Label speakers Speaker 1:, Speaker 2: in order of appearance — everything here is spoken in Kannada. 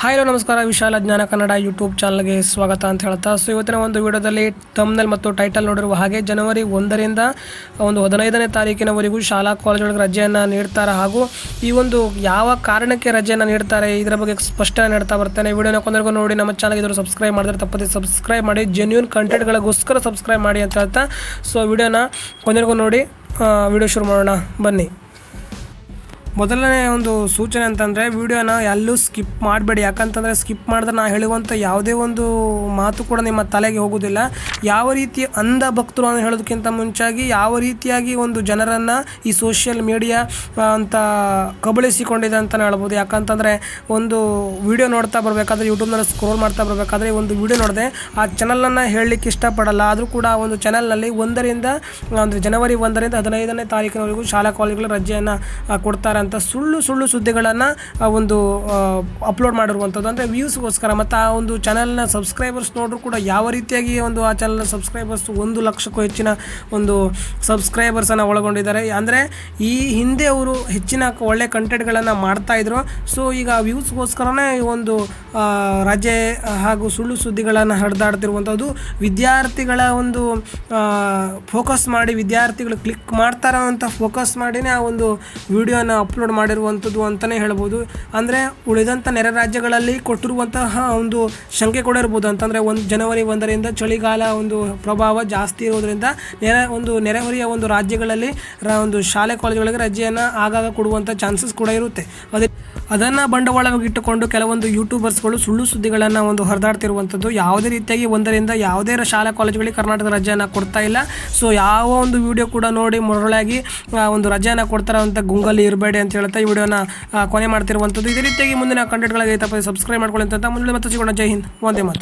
Speaker 1: ಹಾಯ್ ಹಲೋ ನಮಸ್ಕಾರ, ವಿಶಾಲ ಜ್ಞಾನ ಕನ್ನಡ ಯೂಟ್ಯೂಬ್ ಚಾನಲ್ಗೆ ಸ್ವಾಗತ ಅಂತ ಹೇಳ್ತಾ. ಸೊ ಇವತ್ತಿನ ಒಂದು ವಿಡಿಯೋದಲ್ಲಿ ತಮ್ನಲ್ಲಿ ಮತ್ತು ಟೈಟಲ್ ನೋಡಿರುವ ಹಾಗೆ ಜನವರಿ ಒಂದರಿಂದ ಒಂದು ಹದಿನೈದನೇ ತಾರೀಕಿನವರೆಗೂ ಶಾಲಾ ಕಾಲೇಜುಗಳಿಗೆ ರಜೆಯನ್ನು ನೀಡ್ತಾರೆ. ಹಾಗೂ ಈ ಒಂದು ಯಾವ ಕಾರಣಕ್ಕೆ ರಜೆಯನ್ನು ನೀಡ್ತಾರೆ, ಇದರ ಬಗ್ಗೆ ಸ್ಪಷ್ಟನೆ ನೀಡ್ತಾ ಬರ್ತಾನೆ. ವಿಡಿಯೋನ ಕೊಂದರೆಗೂ ನೋಡಿ, ನಮ್ಮ ಚಾನಲ್ಗೆ ಇದ್ರು ಸಬ್ಸ್ಕ್ರೈಬ್ ಮಾಡಿದ್ರೆ ತಪ್ಪದೆ ಸಬ್ಸ್ಕ್ರೈಬ್ ಮಾಡಿ ಜೆನ್ಯೂನ್ ಕಂಟೆಂಟ್ಗಳಿಗೋಸ್ಕರ ಸಬ್ಸ್ಕ್ರೈಬ್ ಮಾಡಿ ಅಂತ ಹೇಳ್ತಾ. ಸೊ ವಿಡಿಯೋನ ಕೊಂದರೆಗೂ ನೋಡಿ ವಿಡಿಯೋ ಶುರು ಮಾಡೋಣ. ಬನ್ನಿ. ಮೊದಲನೇ ಒಂದು ಸೂಚನೆ ಅಂತಂದರೆ ವಿಡಿಯೋನ ಎಲ್ಲೂ ಸ್ಕಿಪ್ ಮಾಡಬೇಡಿ. ಯಾಕಂತಂದರೆ ಸ್ಕಿಪ್ ಮಾಡಿದ್ರೆ ನಾ ಹೇಳುವಂಥ ಯಾವುದೇ ಒಂದು ಮಾತು ಕೂಡ ನಿಮ್ಮ ತಲೆಗೆ ಹೋಗೋದಿಲ್ಲ. ಯಾವ ರೀತಿ ಅಂಧ ಭಕ್ತರು ಅಂತ ಹೇಳೋದಕ್ಕಿಂತ ಮುಂಚಾಗಿ ಯಾವ ರೀತಿಯಾಗಿ ಒಂದು ಜನರನ್ನು ಈ ಸೋಷಿಯಲ್ ಮೀಡಿಯಾ ಅಂತ ಕಬಳಿಸಿಕೊಂಡಿದೆ ಅಂತಲೇ ಹೇಳ್ಬೋದು. ಯಾಕಂತಂದರೆ ಒಂದು ವಿಡಿಯೋ ನೋಡ್ತಾ ಬರಬೇಕಾದ್ರೆ ಯೂಟ್ಯೂಬ್ನಲ್ಲಿ ಸ್ಕ್ರೋಲ್ ಮಾಡ್ತಾ ಬರಬೇಕಾದ್ರೆ ಒಂದು ವಿಡಿಯೋ ನೋಡಿದೆ ಆ ಚಾನಲನ್ನು ಹೇಳಲಿಕ್ಕೆ ಇಷ್ಟಪಡಲ್ಲ. ಆದರೂ ಕೂಡ ಒಂದು ಚಾನಲ್ನಲ್ಲಿ ಒಂದರಿಂದ, ಅಂದರೆ ಜನವರಿ ಒಂದರಿಂದ ಹದಿನೈದನೇ ತಾರೀಕಿನವರೆಗೂ ಶಾಲಾ ಕಾಲೇಜುಗಳ ರಜೆಯನ್ನು ಕೊಡ್ತಾರೆ ಅಂತ ಸುಳ್ಳು ಸುಳ್ಳು ಸುದ್ದಿಗಳನ್ನು ಒಂದು ಅಪ್ಲೋಡ್ ಮಾಡಿರುವಂಥದ್ದು ಅಂದರೆ ವ್ಯೂಸ್ಗೋಸ್ಕರ ಮತ್ತು ಆ ಒಂದು ಚಾನಲ್ನ ಸಬ್ಸ್ಕ್ರೈಬರ್ಸ್ ನೋಡ್ರು ಕೂಡ ಯಾವ ರೀತಿಯಾಗಿ ಒಂದು ಆ ಚಾನಲ್ನ ಸಬ್ಸ್ಕ್ರೈಬರ್ಸ್ ಒಂದು ಲಕ್ಷಕ್ಕೂ ಹೆಚ್ಚಿನ ಒಂದು ಸಬ್ಸ್ಕ್ರೈಬರ್ಸನ್ನು ಒಳಗೊಂಡಿದ್ದಾರೆ. ಅಂದರೆ ಈ ಹಿಂದೆ ಅವರು ಹೆಚ್ಚಿನ ಒಳ್ಳೆ ಕಂಟೆಂಟ್ಗಳನ್ನು ಮಾಡ್ತಾಯಿದ್ರು ಸೊ ಈಗ ವ್ಯೂಸ್ಗೋಸ್ಕರನೇ ಈ ಒಂದು ರಜೆ ಹಾಗೂ ಸುಳ್ಳು ಸುದ್ದಿಗಳನ್ನು ಹರಿದಾಡ್ತಿರುವಂಥದ್ದು ವಿದ್ಯಾರ್ಥಿಗಳ ಒಂದು ಫೋಕಸ್ ಮಾಡಿ, ವಿದ್ಯಾರ್ಥಿಗಳು ಕ್ಲಿಕ್ ಮಾಡ್ತಾರೋ ಅಂತ ಫೋಕಸ್ ಮಾಡಿನೇ ಆ ಒಂದು ವಿಡಿಯೋನ ಅಪ್ಲೋಡ್ ಮಾಡಿರುವಂಥದ್ದು ಅಂತಲೇ ಹೇಳ್ಬೋದು. ಅಂದರೆ ಉಳಿದಂಥ ನೆರೆ ರಾಜ್ಯಗಳಲ್ಲಿ ಕೊಟ್ಟಿರುವಂತಹ ಒಂದು ಶಂಕೆ ಕೂಡ ಇರ್ಬೋದು. ಅಂತಂದರೆ ಒಂದು ಜನವರಿ ಒಂದರಿಂದ ಚಳಿಗಾಲ ಒಂದು ಪ್ರಭಾವ ಜಾಸ್ತಿ ಇರೋದರಿಂದ ನೆರೆ ಒಂದು ನೆರೆಹೊರೆಯ ಒಂದು ರಾಜ್ಯಗಳಲ್ಲಿ ರ ಒಂದು ಶಾಲೆ ಕಾಲೇಜುಗಳಿಗೆ ರಜೆಯನ್ನು ಆಗಾಗ ಕೊಡುವಂಥ ಚಾನ್ಸಸ್ ಕೂಡ ಇರುತ್ತೆ. ಅದೇ ಅದನ್ನು ಬಂಡವಾಳವಾಗಿ ಇಟ್ಟುಕೊಂಡು ಕೆಲವೊಂದು ಯೂಟ್ಯೂಬರ್ಸ್ಗಳು ಸುಳ್ಳು ಸುದ್ದಿಗಳನ್ನು ಒಂದು ಹರಿದಾಡ್ತಿರುವಂಥದ್ದು ಯಾವುದೇ ರೀತಿಯಾಗಿ ಒಂದರಿಂದ ಯಾವುದೇ ಶಾಲಾ ಕಾಲೇಜುಗಳಿಗೆ ಕರ್ನಾಟಕ ರಜೆಯನ್ನು ಕೊಡ್ತಾ ಇಲ್ಲ. ಸೊ ಯಾವ ಒಂದು ವಿಡಿಯೋ ಕೂಡ ನೋಡಿ ಮರಳಾಗಿ ಒಂದು ರಜೆಯನ್ನು ಕೊಡ್ತಾರೋ ಅಂತ ಗುಂಗಲ್ಲಿ ಇರಬೇಡಿ. ಅಂತ ಹೇಳ್ತಾ ಈ ವಿಡಿಯೋನ ಕೊನೆ ಮಾಡ್ತಿರುವಂಥದ್ದು. ಇದೇ ರೀತಿಯಾಗಿ ಮುಂದಿನ ಕಂಟೆಂಟ್ಗಳಿಗೆ ತಪ್ಪದೆ ಸಬ್ಸ್ಕ್ರೈಬ್ ಮಾಡ್ಕೊಳ್ಳಿ ಅಂತ ಮುಂದೆ ಮತ್ತೆ ಸಿಗೋಣ. ಜೈ ಹಿಂದ್. ಒಂದೇ ಮಾತು